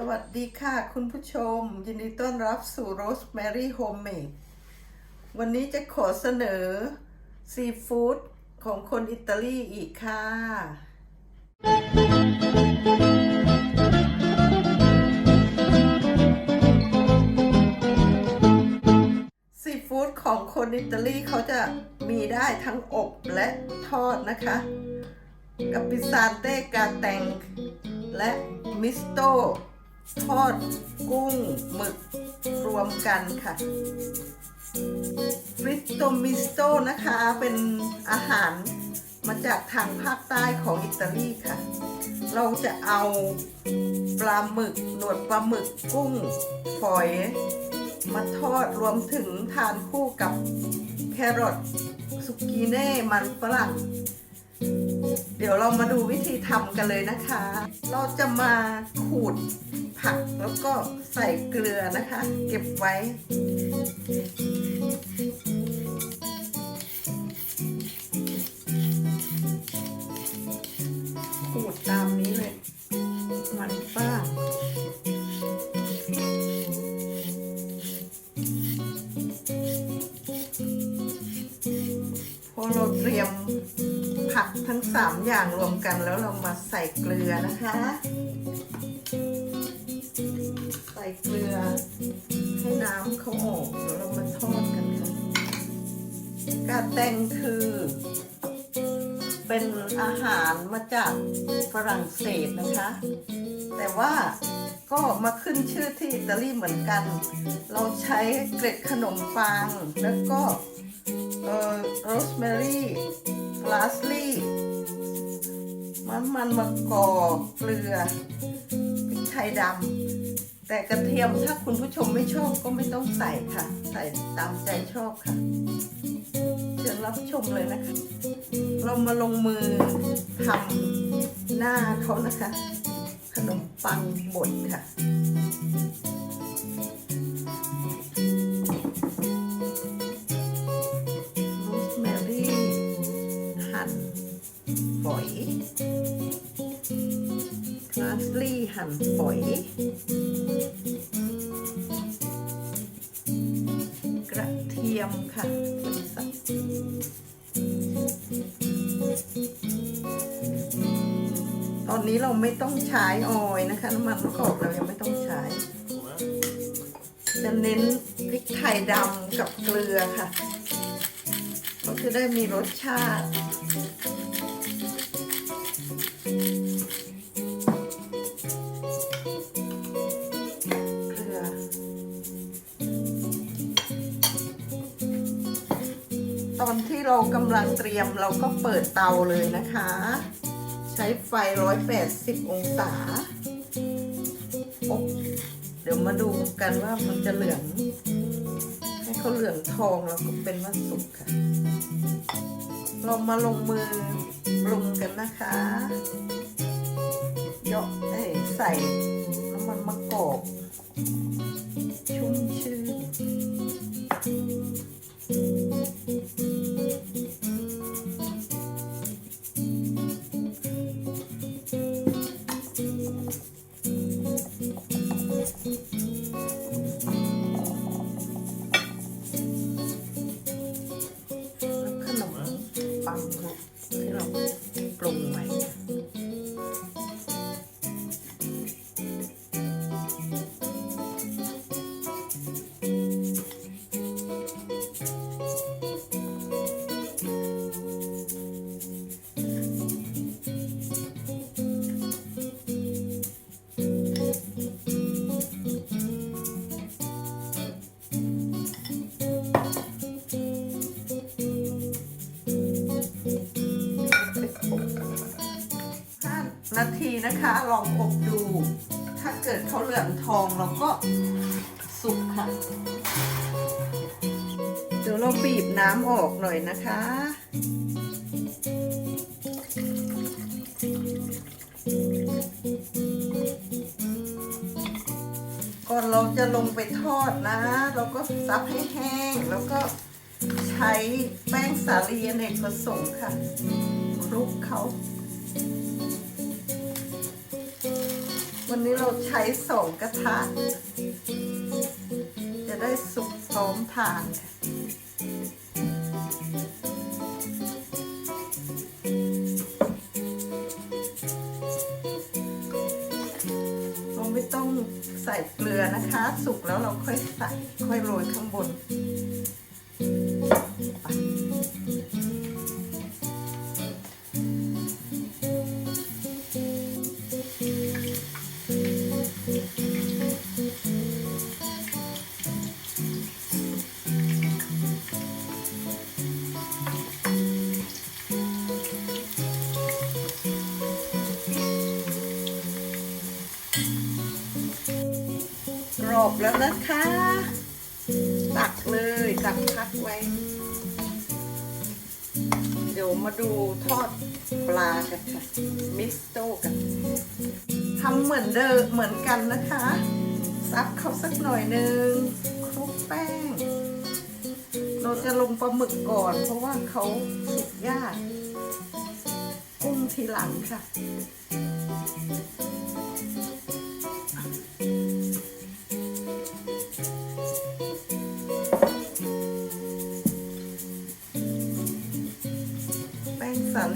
สวัสดีค่ะคุณผู้ชม ยินดีต้อนรับสู่ Rosemary Homemade วันนี้จะขอเสนอ ซีฟู้ดของคนอิตาลีอีกค่ะ ซีฟู้ดของคนอิตาลีเขาจะมีได้ทั้งอบและทอดนะคะ กับปิซานเต้กาแตงและมิสโต ทอดกุ้งหมึกรวมกันค่ะฟริตโตมิสโต้นะคะเป็นอาหารมาจากทางภาคใต้ของอิตาลีค่ะ เราจะเอาปลาหมึกหนวดปลาหมึกกุ้งฝอยมาทอดรวมถึงทานคู่กับแครอทสุกิเน่มันฝรั่ง เดี๋ยวเรามาดูวิธีทำกันเลยนะคะ เราจะมาขูด ผักแล้วก็ใส่เกลือนะคะ เก็บไว้ ขูดตามนี้เลย มันฝรั่งพอเราเตรียมผักทั้งสามอย่างรวมกันแล้วเรามาใส่เกลือนะคะ เกลือ ให้น้ำเขาออกแล้วเรามาทอดกันค่ะการแตงคือ เป็นอาหารมาจากฝรั่งเศสนะคะ แต่ว่าก็มาขึ้นชื่อที่อิตาลีเหมือนกัน เราใช้เกล็ดขนมปัง แล้วก็เอ่อโรสแมรี่พลาสลี่มันมันมะกอกเกลือพริกไทยดำ แต่กระเทียมถ้าคุณผู้ชมไม่ชอบก็ไม่ต้องใส่ค่ะ ใส่ตามใจชอบค่ะเชิญรับชมเลยนะคะ เรามาลงมือทำหน้าเขานะคะ ขนมปังบดค่ะโรสแมรี่หั่นฝอยพลาสลี่หั่นฝอย กระเทียมค่ะเป็นสัตว์ตอนนี้เราไม่ต้องใช้ออยนะคะน้ำมันมะกอกเรายังไม่ต้องใช้ จะเน้นพริกไทยดำกับเกลือค่ะ ก็จะได้มีรสชาติ อนที่เรากำลังเตรียมเราก็เปิดเตาเลยนะคะ ใช้ไฟ 180 องศาอบเดี๋ยวมาดูกันว่ามันจะเหลือง ให้เขาเหลืองทองแล้วก็เป็นว่าสุกค่ะ เรามาลงมือปรุงกันนะคะเยาะใส่น้ำมันมะกอกชุ่มชื่น นาทีนะคะ ลองอบดู ถ้าเกิดเขาเหลืองทองเราก็สุกค่ะ เดี๋ยวเราบีบน้ำออกหน่อยนะคะก่อนเราจะลงไปทอดนะ เราก็ซับให้แห้ง แล้วก็ใช้แป้งสาลีอเนกประสงค์ค่ะ คลุกเขา วันนนี้เราใช้สองกระทะ จะได้สุกพร้อมทานค่ะเราไม่ต้องใส่เกลือนะคะ สุกแล้วเราค่อยใส่ ค่อยโรยข้างบน อบแล้วนะคะ ตักเลยตักพักไว้ เดี๋ยวมาดูทอดปลากันค่ะ มิสโต้กันทำเหมือนเดิมเหมือนกันนะคะ ซับเขาสักหน่อยนึงคลุกแป้ง เราจะลงปลาหมึกก่อน เพราะว่าเขาสุกยากกุ้งทีหลังค่ะ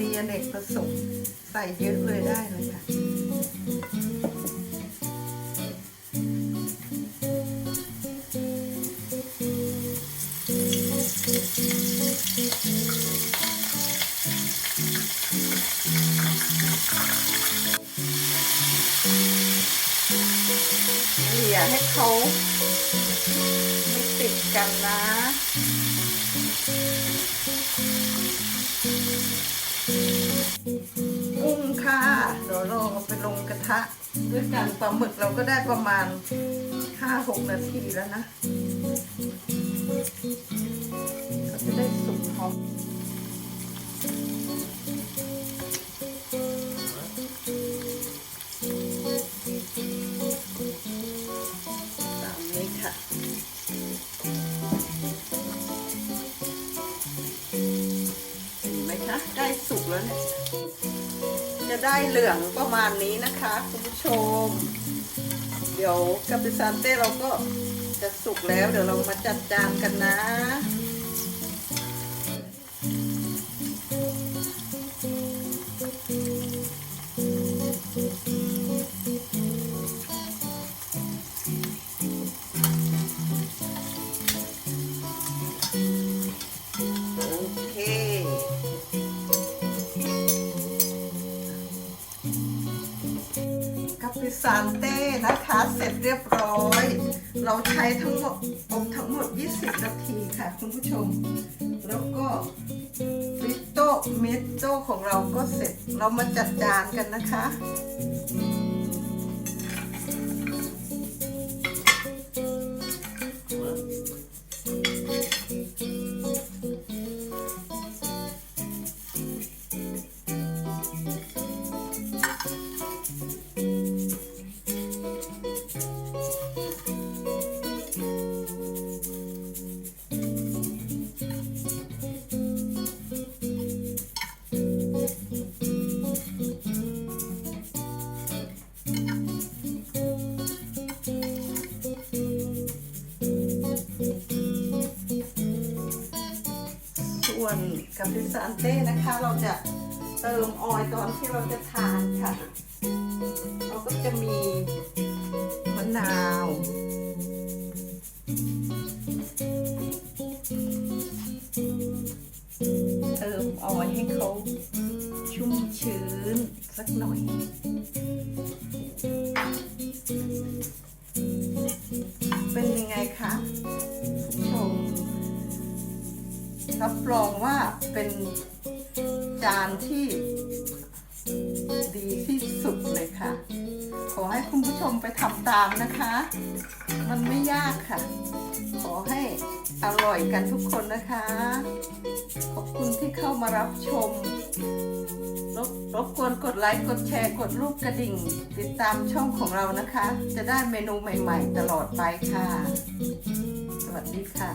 ป้งสาลีอเนกประสงค์ใส่เยอะเลยได้เลยค่ะเกลี่ยให้เขาไม่ติดกันนะ ระด้วยกันปลาหมึกเราก็ได้ประมาณ5-6นาทีแล้วนะ ก็จะได้สุกหอม จะได้เหลืองประมาณนี้นะคะคุณผู้ชม เดี๋ยวกัปปิซานเต้เราก็จะสุกแล้ว เดี๋ยวเรามาจัดจานกันนะ ซานเต้นะคะ เสร็จเรียบร้อย เราใช้ทั้งหมดอบทั้งหมด 20 นาทีค่ะคุณผู้ชม แล้วก็ฟิโต้เมโต้ของเราก็เสร็จเรามาจัดจานกันนะคะ วนกับดิซานเต้นะคะ เราจะเติมออยตอนที่เราจะทานค่ะ เราก็จะมีมะนาวเติมออยให้เขาชุ่มชื้นสักหน่อยเป็นยังไงคะ รับรองว่าเป็นจานที่ดีที่สุดเลยค่ะ ขอให้คุณผู้ชมไปทำตามนะคะ มันไม่ยากค่ะ ขอให้อร่อยกันทุกคนนะคะ ขอบคุณที่เข้ามารับชม รบรบกวนกดไลค์กดแชร์กดรูปกระดิ่ง ติดตามช่องของเรานะคะ จะได้เมนูใหม่ๆ ตลอดไปค่ะ สวัสดีค่ะ